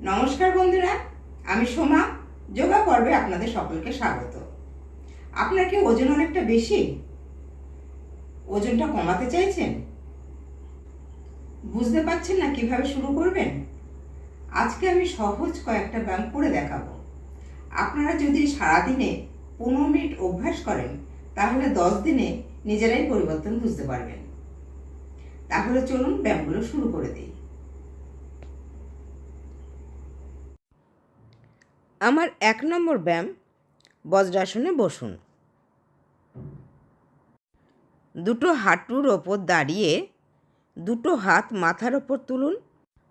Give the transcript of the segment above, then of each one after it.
নমস্কার বন্ধুরা, আমি সোমা। যোগা পর্বে আপনাদের সকলকে স্বাগত। আপনার কি ওজন অনেকটা বেশি? ওজনটা কমাতে চাইছেন? বুঝতে পারছেন না কীভাবে শুরু করবেন? আজকে আমি সহজ কয়েকটা ব্যায়াম করে দেখাবো। আপনারা যদি সারাদিনে পনেরো মিনিট অভ্যাস করেন, তাহলে দশ দিনে নিজেরাই পরিবর্তন বুঝতে পারবেন। তাহলে চলুন ব্যায়ামগুলো শুরু করে দিই। আমার এক নম্বর ব্যায়াম বজ্রাসনে বসুন। দুটো হাঁটুর ওপর দাঁড়িয়ে দুটো হাত মাথার ওপর তুলুন।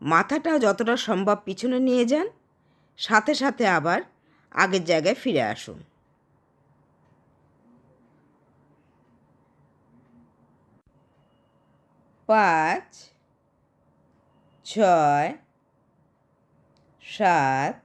মাথাটা যতটা সম্ভব পিছনে নিয়ে যান। সাথে সাথে আবার আগের জায়গায় ফিরে আসুন। পাঁচ, ছয়, সাত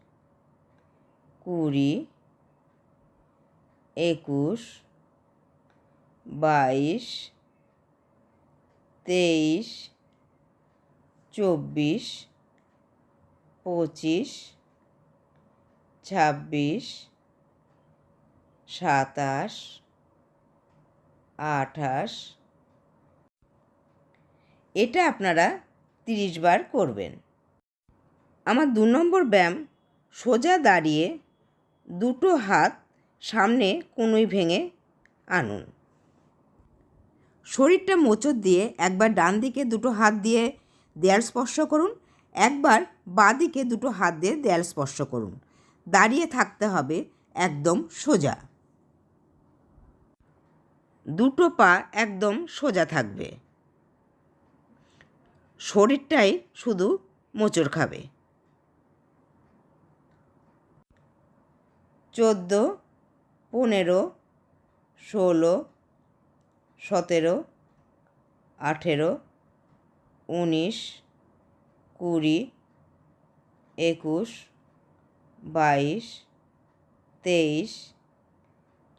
কুড়ি, একুশ, বাইশ, তেইশ, চব্বিশ, পঁচিশ, ছাব্বিশ, সাতাশ, আঠাশ। এটা আপনারা তিরিশ বার করবেন। আমার দু নম্বর ব্যায়াম সোজা দাঁড়িয়ে দুটো হাত সামনে কোনোই ভেঙে আনুন। শরীরটা মোচড় দিয়ে একবার ডান দিকে দুটো হাত দিয়ে দেয়াল স্পর্শ করুন, একবার বাঁ দিকে দুটো হাত দিয়ে দেয়াল স্পর্শ করুন। দাঁড়িয়ে থাকতে হবে একদম সোজা। দুটো পা একদম সোজা থাকবে। শরীরটাই শুধু মোচড় খাবে। চোদ্দ, পনেরো, ষোলো, সতেরো, আঠেরো, উনিশ, কুড়ি, একুশ, বাইশ, তেইশ,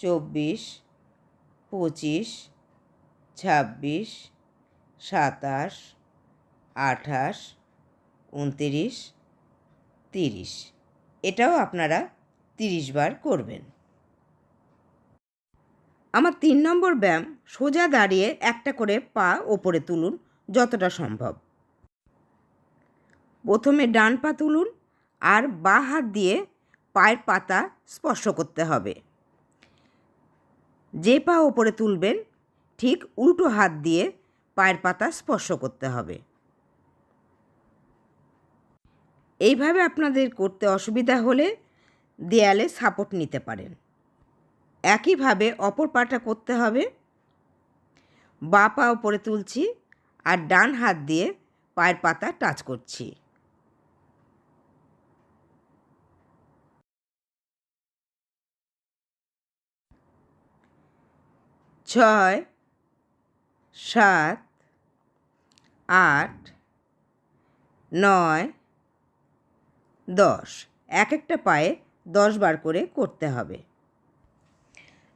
চব্বিশ, পঁচিশ, ছাব্বিশ, সাতাশ, আঠাশ, উনতিরিশ, তিরিশ। এটাও আপনারা তিরিশ বার করবেন। আমার তিন নম্বর ব্যায়াম সোজা দাঁড়িয়ে একটা করে পা ওপরে তুলুন, যতটা সম্ভব। প্রথমে ডান পা তুলুন আর বা হাত দিয়ে পায়ের পাতা স্পর্শ করতে হবে। যে পা ওপরে তুলবেন, ঠিক উল্টো হাত দিয়ে পায়ের পাতা স্পর্শ করতে হবে। এইভাবে আপনাদের করতে অসুবিধা হলে দেয়ালে সাপোর্ট নিতে পারেন। একইভাবে অপর পাটা করতে হবে, বা পা ওপরে তুলছি আর ডান হাত দিয়ে পায়ের পাতা টাচ করছি। ছয়, সাত, আট, নয়, দশ। এক একটা পায়ে দশ বার করে করতে হবে।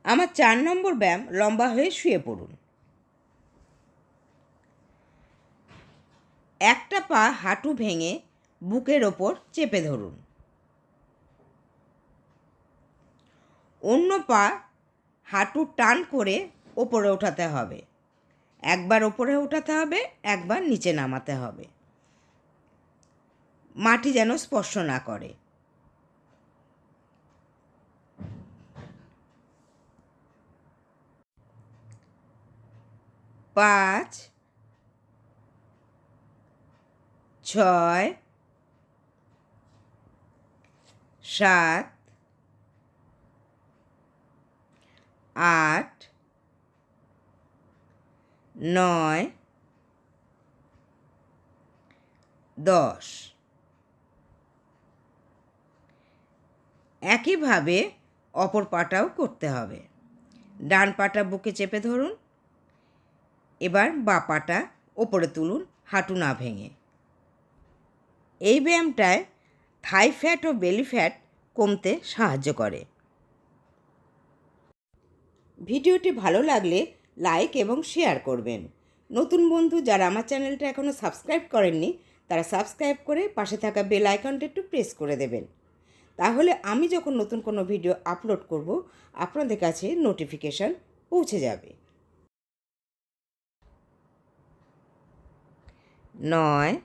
আমার চার নম্বর ব্যায়াম লম্বা হয়ে শুয়ে পড়ুন। একটা পা হাঁটু ভেঙে বুকের ওপর চেপে ধরুন। অন্য পা হাঁটু টান করে ওপরে ওঠাতে হবে। একবার ওপরে ওঠাতে হবে, একবার নিচে নামাতে হবে। মাটি যেন স্পর্শ না করে। পাঁচ, ছয়, সাত, আট, নয়, দশ। একইভাবে অপর পাটাও করতে হবে। ডান পাটা বুকে চেপে ধরুন। এবার বা পাটা ওপরে তুলুন, হাঁটু না ভেঙে। এই ব্যায়ামটায় থাই ফ্যাট ও বেলি ফ্যাট কমতে সাহায্য করে। ভিডিওটি ভালো লাগলে লাইক এবং শেয়ার করবেন। নতুন বন্ধু যারা আমার চ্যানেলটা এখনও সাবস্ক্রাইব করেননি, তারা সাবস্ক্রাইব করে পাশে থাকা বেল আইকনটা একটু প্রেস করে দেবেন। তাহলে আমি যখন নতুন কোনো ভিডিও আপলোড করব, আপনাদের কাছে নোটিফিকেশান পৌঁছে যাবে। নয়,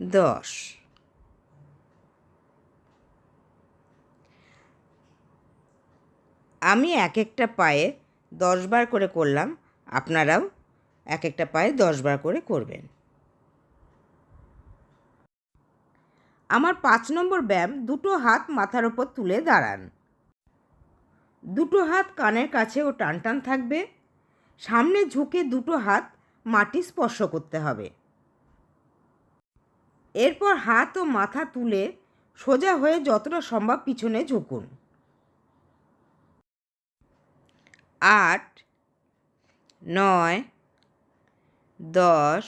দশ। আমি এক একটা পায়ে দশ বার করে করলাম, আপনারাও এক একটা পায়ে দশ বার করে করবেন। আমার পাঁচ নম্বর ব্যায়াম, দুটো হাত মাথার ওপর তুলে দাঁড়ান। দুটো হাত কানের কাছে ও টান টান থাকবে। সামনে ঝুঁকে দুটো হাত মাটি স্পর্শ করতে হবে। এরপর হাত ও মাথা তুলে সোজা হয়ে যতটা সম্ভব পিছনে ঝুঁকুন। আট, নয়, দশ,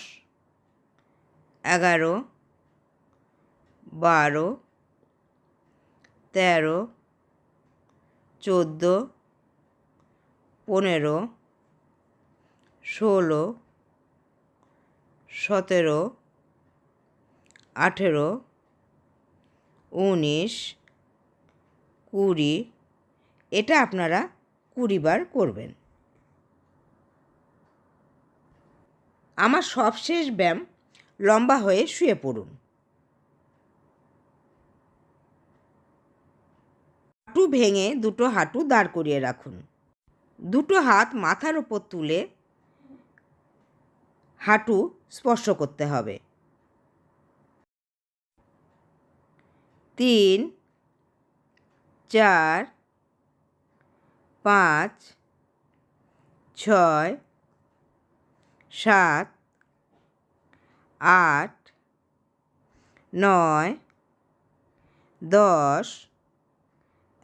এগারো, বারো, তেরো, চোদ্দ, পনেরো, ষোলো সতেরো, আঠেরো, উনিশ, কুড়ি, এটা আপনারা কুড়ি বার করবেন। আমার সবশেষ ব্যায়াম লম্বা হয়ে শুয়ে পড়ুন। হাঁটু ভেঙে দুটো হাঁটু দাঁড় করিয়ে রাখুন। দুটো হাত মাথার ওপর তুলে হাঁটু স্পর্শ করতে হবে। তিন, চার, পাঁচ, ছয়, সাত, আট, নয়, দশ,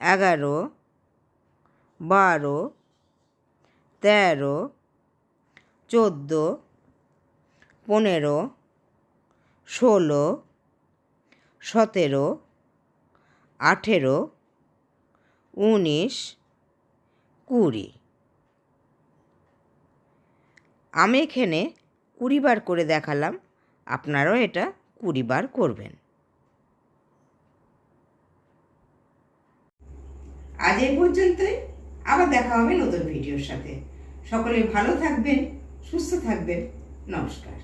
এগারো, বারো, তেরো, চোদ্দ পনেরো, ষোলো, সতেরো, আঠেরো, উনিশ, কুড়ি। আমি এখানে কুড়ি বার করে দেখালাম, আপনারাও এটা কুড়ি বার করবেন। আজ এই পর্যন্তই, আবার দেখা হবে নতুন ভিডিওর সাথে। সকলে ভালো থাকবেন, সুস্থ থাকবেন, নমস্কার।